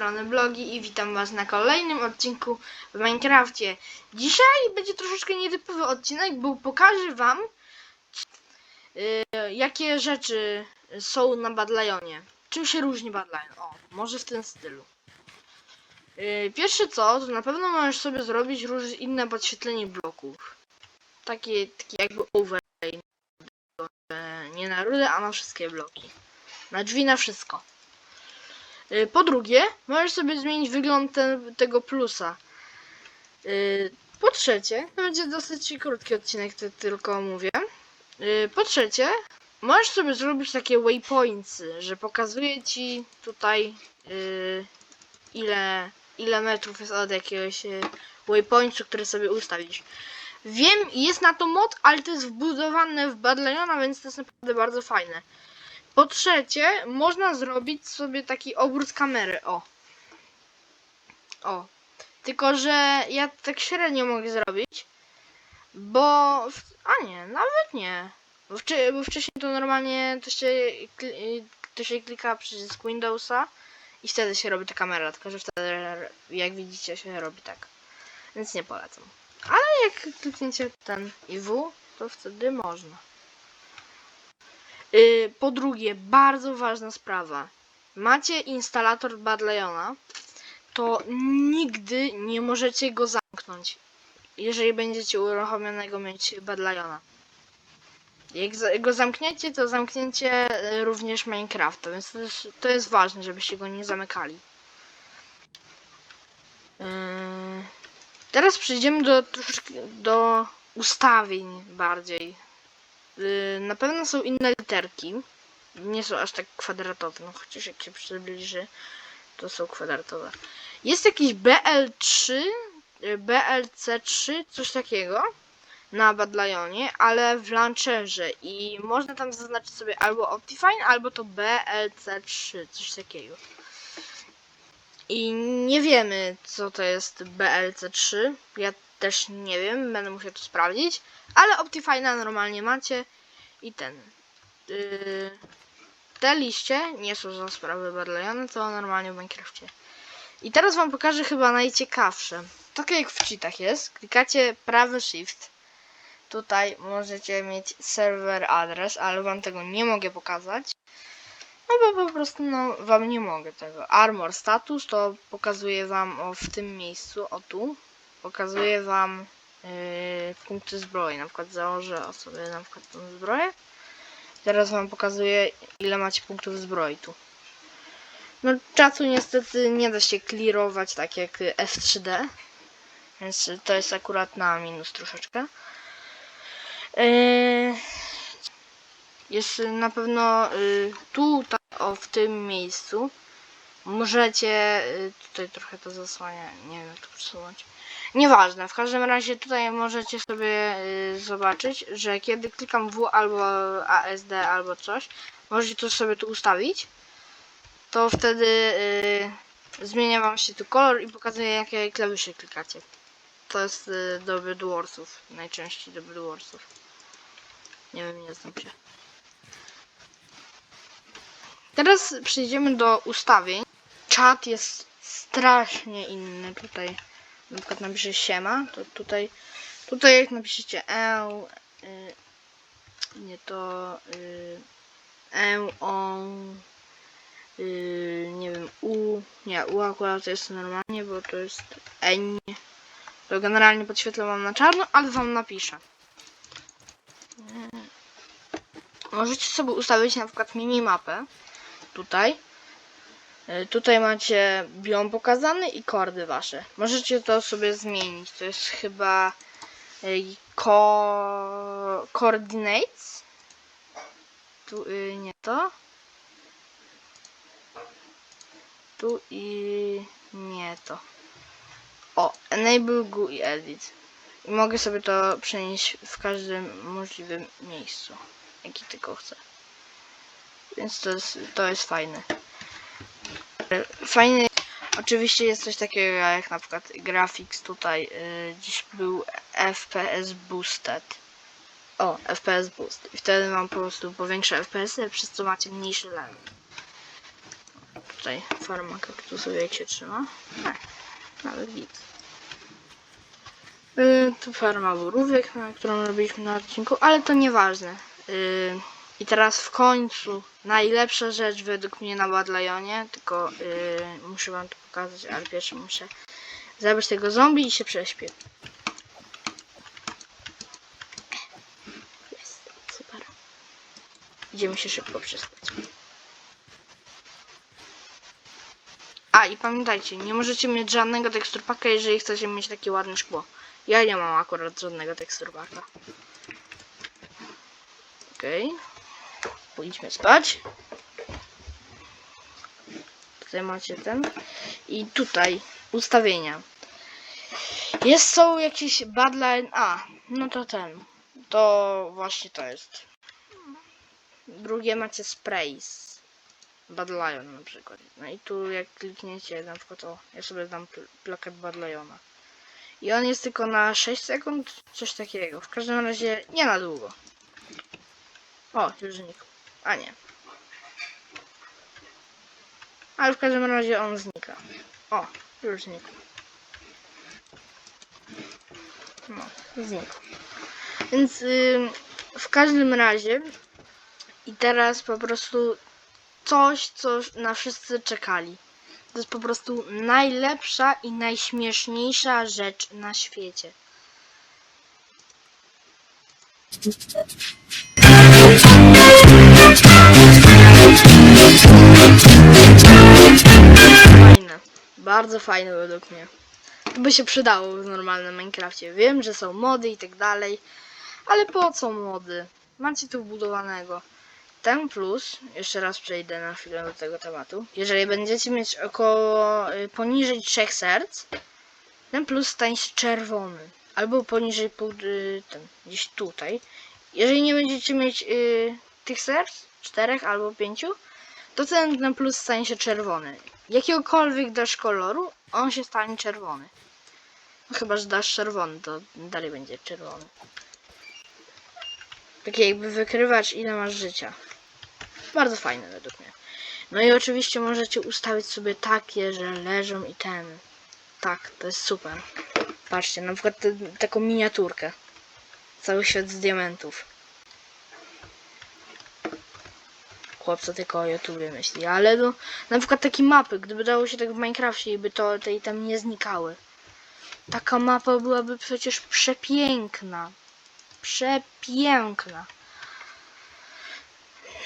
strony Blogi i witam was na kolejnym odcinku w Minecrafcie. Dzisiaj będzie troszeczkę nietypowy odcinek, bo pokażę wam y, jakie rzeczy są na Badlajonie. Czym się różni Badlion? O, może w tym stylu. Y, Pierwsze co, to na pewno możesz sobie zrobić różne inne podświetlenie bloków. Takie, takie jakby overlay. Nie na rudę, a na wszystkie bloki. Na drzwi, na wszystko. Y, Po drugie, możesz sobie zmienić wygląd te, tego plusa. Y, Po trzecie, to będzie dosyć krótki odcinek, to tylko mówię. Y, Po trzecie, możesz sobie zrobić takie waypointsy, że pokazuje ci tutaj ile, ile metrów jest od jakiegoś waypointu, który sobie ustawisz. Wiem, jest na to mod, ale to jest wbudowane w Badleniona, więc to jest naprawdę bardzo fajne. Po trzecie, można zrobić sobie taki obrót kamery, o. O. Tylko, że ja tak średnio mogę zrobić, bo... w- A nie, nawet nie. Bo, wczy, bo wcześniej to normalnie to się, to się klika przycisk Windowsa i wtedy się robi ta kamera, tylko że wtedy, jak widzicie, się robi tak. Więc nie polecam. Ale jak klikniecie ten i W, to wtedy można. Y, Po drugie, bardzo ważna sprawa. Macie instalator Badleyona, to nigdy nie możecie go zamknąć, jeżeli będziecie uruchomionego mieć Badleyona. Jak go zamkniecie, to zamknięcie y, również Minecrafta, więc to jest, to jest ważne, żebyście go nie zamykali. Yy, Teraz przejdziemy do do ustawień bardziej. Yy, Na pewno są inne literki. Nie są aż tak kwadratowe, no chociaż jak się przybliży, to są kwadratowe. Jest jakiś BL3, yy, BLC3, coś takiego na Badlionie, ale w launcherze i można tam zaznaczyć sobie albo Optifine, albo to BLC3, coś takiego. I nie wiemy, co to jest BLC3. Ja też nie wiem, będę musiał to sprawdzić. Ale Optifine'a normalnie macie i ten. Yy, te liście nie są za sprawy Badleyona, to normalnie w Minecrafcie. I teraz wam pokażę chyba najciekawsze. Tak jak w cheatach jest, klikacie prawy shift. Tutaj możecie mieć serwer adres, ale wam tego nie mogę pokazać. No bo po prostu no, wam nie mogę tego. Armor status to pokazuje wam o, w tym miejscu, o tu. Pokazuje wam punkty zbroi. Na przykład założę sobie na przykład tą zbroję. Teraz wam pokazuję ile macie punktów zbroi tu. No czasu niestety nie da się clearować tak jak F3D. Więc to jest akurat na minus troszeczkę. Yy, jest na pewno y, tutaj, o w tym miejscu. Możecie, tutaj trochę to zasłania, nie wiem jak to przesunąć. Nieważne, w każdym razie tutaj możecie sobie y, zobaczyć, że kiedy klikam W albo ASD albo coś, możecie to sobie tu ustawić. To wtedy y, zmienia wam się tu kolor i pokazuje jakie klawisze klikacie. To jest y, do Bedwarsów, najczęściej do Bedwarsów. Nie wiem, nie znam się. Teraz przejdziemy do ustawień. Czat jest strasznie inny tutaj. Na przykład napiszę siema, to tutaj, tutaj jak napiszecie e, y, nie to y, e, on, y, nie wiem, u, nie, u akurat jest normalnie, bo to jest eń. To generalnie podświetlę wam na czarno, ale wam napiszę. Y, Możecie sobie ustawić na przykład minimapę tutaj. Y, Tutaj macie biom pokazany i kordy wasze. Możecie to sobie zmienić. To jest chyba y, ko coordinates. Tu y, nie to. Tu i nie to. O, enable GUI edit. I mogę sobie to przenieść w każdym możliwym miejscu, jaki tylko chcę. Więc to jest, to jest fajne. Fajny. Oczywiście jest coś takiego jak na przykład graphics tutaj y, dziś był FPS boosted. O, FPS boost. I wtedy wam po prostu powiększa FPS, -y, przez co macie mniejszy level. tutaj farma kaktusów jak się trzyma. Tak, nawet git. Yy, tu farma borówek, którą robiliśmy na odcinku, ale to nieważne. Yy, I teraz w końcu najlepsza rzecz według mnie na Badlajonie, tylko yy, muszę wam to pokazać, ale pierwsze muszę zabrać tego zombie i się prześpię. Jest, super. Idziemy się szybko przespać. A i pamiętajcie, nie możecie mieć żadnego teksturpaka, jeżeli chcecie mieć takie ładne szkło. Ja nie mam akurat żadnego teksturpaka. Okej. Pójdźmy spać. Tutaj macie ten. I tutaj ustawienia. Jest są jakieś badline. A, no to ten. To właśnie to jest. Drugie macie sprays. Bad Lion na przykład. No i tu jak klikniecie na przykład o, ja sobie dam pl plakat Bad Liona. I on jest tylko na 6 sekund, coś takiego. W każdym razie nie na długo. O, już znikł. A nie. Ale w każdym razie on znika. O, już znikł. No, znikł. Więc ym, w każdym razie i teraz po prostu coś, co na wszyscy czekali. To jest po prostu najlepsza i najśmieszniejsza rzecz na świecie. Fajne. Bardzo fajne według mnie. By się przydało w normalnym Minecrafcie. Wiem, że są mody i tak dalej, ale po co mody? Macie tu wbudowanego. Ten plus, jeszcze raz przejdę na chwilę do tego tematu. Jeżeli będziecie mieć około y, poniżej 3 serc, ten plus stanie się czerwony. Albo poniżej y, ten, gdzieś tutaj. Jeżeli nie będziecie mieć y, tych serc, czterech albo pięciu, to ten, ten plus stanie się czerwony. Jakiegokolwiek dasz koloru, on się stanie czerwony. No chyba, że dasz czerwony, to dalej będzie czerwony. Takie jakby wykrywać ile masz życia. Bardzo fajne według mnie. No i oczywiście możecie ustawić sobie takie, że leżą i ten. Tak, to jest super. Patrzcie, na przykład te, taką miniaturkę. Cały świat z diamentów. Chłopca tylko o YouTubie myśli, ale no, na przykład takie mapy, gdyby dało się tak w Minecrafcie i by to te i tam nie znikały. Taka mapa byłaby przecież przepiękna. Przepiękna.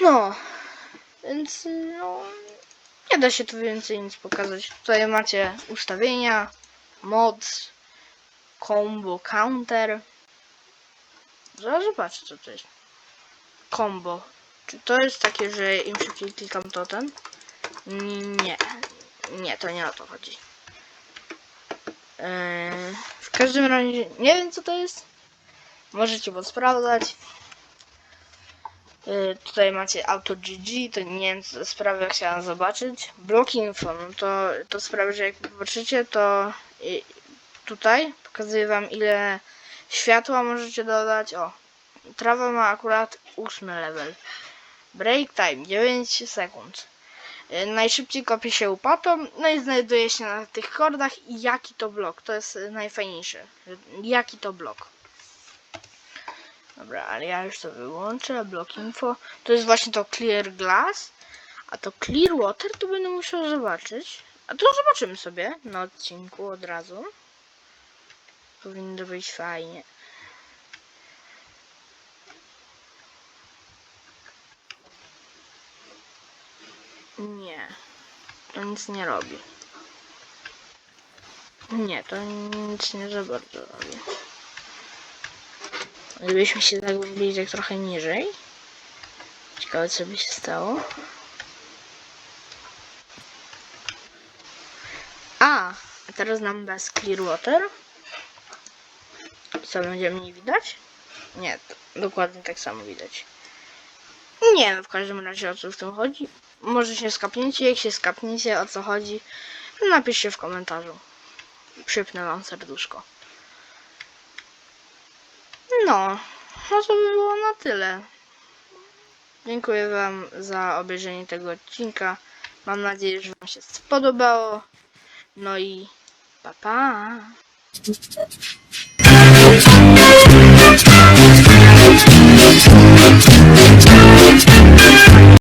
No, więc no, nie da się tu więcej nic pokazać. Tutaj macie ustawienia, mods, combo, counter. Zaraz zobaczę co to jest. Combo. Czy to jest takie, że im szybciej klikam to ten? Nie. Nie, to nie o to chodzi. Eee, w każdym razie nie wiem co to jest. Możecie sprawdzać. Y, Tutaj macie Auto GG, to nie wiem co to chciałam zobaczyć. Block info, no to, to sprawia, że jak popatrzycie, to y, tutaj pokazuje wam ile światła możecie dodać. O, trawa ma akurat 8 level. Break time 9 sekund. Y, Najszybciej kopie się łopatą, no i znajduje się na tych kordach i jaki to blok. To jest y, najfajniejsze. że Jaki to blok. Dobra, ale ja już to wyłączę. Block info. To jest właśnie to clear glass. A to clear water to będę musiał zobaczyć. A to zobaczymy sobie na odcinku od razu. Powinno być fajnie. Nie. To nic nie robi. Nie, to nic nie za bardzo robi. Gdybyśmy się zagłębili tak trochę niżej. Ciekawe co by się stało. A, a teraz nam bez clear water. Co będziemy nie widać? Nie, dokładnie tak samo widać. Nie wiem w każdym razie o co w tym chodzi. Może się skapniecie, jak się skapniecie o co chodzi, to napiszcie w komentarzu. Przypnę wam serduszko. No, no to by było na tyle. Dziękuję Wam za obejrzenie tego odcinka. Mam nadzieję, że Wam się spodobało. No i pa pa.